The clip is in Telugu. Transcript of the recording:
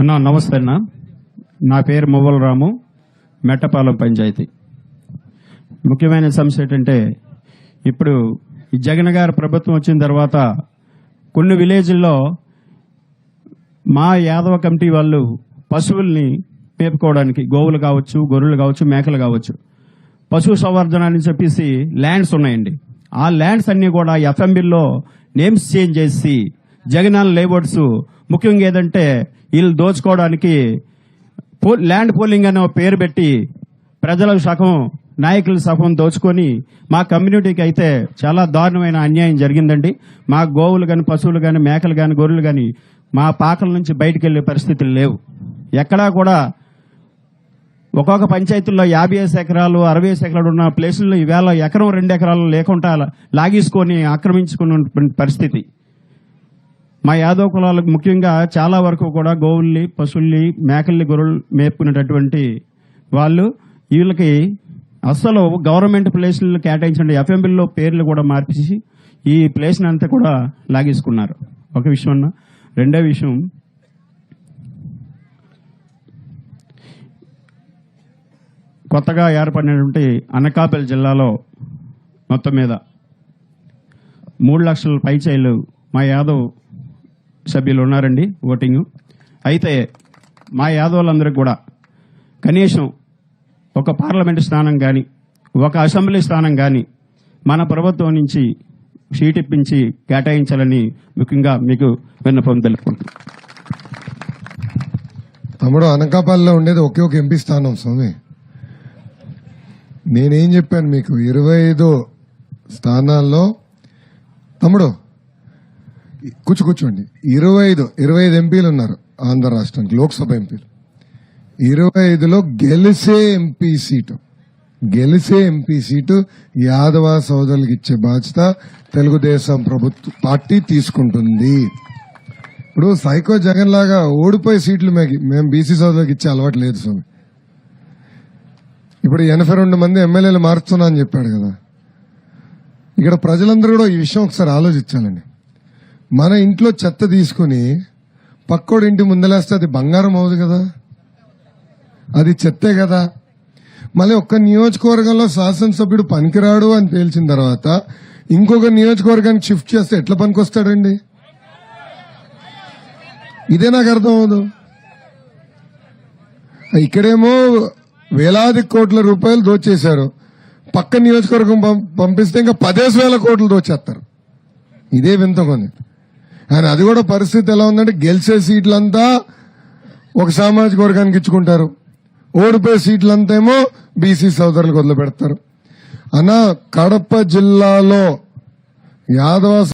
అన్న నమస్తే అన్న. నా పేరు మువ్వల రాము మెట్టపాలెం పంచాయతీ. ముఖ్యమైన సమస్య ఏంటంటే ఇప్పుడు ఈ జగన్ గారి ప్రభుత్వం వచ్చిన తర్వాత కొన్ని విలేజ్ల్లో మా యాదవ కమిటీ వాళ్ళు పశువుల్ని మేపుకోవడానికి గోవులు కావచ్చు గొర్రెలు కావచ్చు మేకలు కావచ్చు పశు సంవర్ధన అని చెప్పేసి ల్యాండ్స్ ఉన్నాయండి. ఆ ల్యాండ్స్ అన్నీ కూడా ఎఫ్ఎంబిల్లో నేమ్స్ చేంజ్ చేసి జగనాన్ లేబర్స్ ముఖ్యంగా ఏదంటే వీళ్ళు దోచుకోవడానికి ల్యాండ్ పోలింగ్ అనే పేరు పెట్టి ప్రజలకు సగం నాయకుల సగం దోచుకొని మా కమ్యూనిటీకి అయితే చాలా దారుణమైన అన్యాయం జరిగిందండి. మా గోవులు కానీ పశువులు కానీ మేకలు కానీ గొర్రెలు కానీ మా పాకల నుంచి బయటికి వెళ్ళే పరిస్థితులు లేవు. ఎక్కడా కూడా ఒక్కొక్క పంచాయతీల్లో యాభై ఐదు ఎకరాలు అరవై ఐదు ఎకరాలు ఉన్న ప్లేసుల్లో ఈవేళ ఎకరం రెండు ఎకరాలు లేకుండా లాగేసుకొని ఆక్రమించుకున్న పరిస్థితి. మా యాదవ కులాలకు ముఖ్యంగా చాలా వరకు కూడా గోవుల్ని పశువుల్ని మేకల్ని గొర్రెలు మేపుకునేటటువంటి వాళ్ళు వీళ్ళకి అస్సలు గవర్నమెంట్ ప్లేసులు కేటాయించిన ఎఫ్ఎంబిల్లో పేర్లు కూడా మార్చేసి ఈ ప్లేస్ని అంతా కూడా లాగేసుకున్నారు. ఒక విషయం అన్న. రెండో విషయం. కొత్తగా ఏర్పడినటువంటి అనకాపల్లి జిల్లాలో మొత్తం మీద మూడు లక్షల పైచైలు మా యాదవ్ సభ్యులు ఉన్నారండి ఓటింగ్. అయితే మా యాదవులందరికీ కూడా కనీసం ఒక పార్లమెంటు స్థానం కానీ ఒక అసెంబ్లీ స్థానం కానీ మన ప్రభుత్వం నుంచి సీట్ ఇప్పించి కేటాయించాలని ముఖ్యంగా మీకు విన్నపం తెలుపుకుంటున్నాను తమ్ముడు అనకాపల్లిలో ఉండేది ఒకే ఒక ఎంపీ స్థానం స్వామి. నేనేం చెప్పాను మీకు? ఇరవై ఐదు స్థానాల్లో తమ్ముడు కూర్చో కూర్చోండి. ఇరవై ఐదు ఇరవై ఐదు ఎంపీలు ఉన్నారు ఆంధ్ర రాష్ట్రానికి లోక్సభ ఎంపీలు. ఇరవై ఐదులో గెలిసే ఎంపీ సీటు. గెలిసే ఎంపీ సీటు యాదవ సోదరులకు ఇచ్చే బాధ్యత తెలుగుదేశం ప్రభుత్వ పార్టీ తీసుకుంటుంది. ఇప్పుడు సైకో జగన్ లాగా ఓడిపోయి సీట్లు మేము మేము బీసీ సోదరులకు ఇచ్చే అలవాటు లేదు స్వామి. ఇప్పుడు ఎనభై రెండు మంది ఎమ్మెల్యేలు మారుస్తున్నా అని చెప్పాడు కదా. ఇక్కడ ప్రజలందరూ కూడా ఈ విషయం ఒకసారి ఆలోచించాలండి. మన ఇంట్లో చెత్త తీసుకుని పక్కోడి ఇంటి ముందలేస్తే అది బంగారం అవుదు కదా? అది చెత్తే కదా? మళ్ళీ ఒక్క నియోజకవర్గంలో శాసనసభ్యుడు పనికిరాడు అని తేల్చిన తర్వాత ఇంకొక నియోజకవర్గానికి షిఫ్ట్ చేస్తే ఎట్లా పనికొస్తాడండి? ఇదే నాకు అర్థం అవదు ఇక్కడేమో వేలాది కోట్ల రూపాయలు దోచేశారు. పక్క నియోజకవర్గం పం- పంపిస్తే ఇంకా పదేసి వేల కోట్లు దోచేస్తారు. ఇదే వింత కొంది కానీ అది కూడా పరిస్థితి ఎలా ఉందంటే గెలిచే సీట్లంతా ఒక సామాజిక వర్గానికి ఇచ్చుకుంటారు. ఓడిపోయే సీట్లంతా ఏమో బీసీ సోదరులకు వదిలిపెడతారు. అన్న కడప జిల్లాలో యాదవ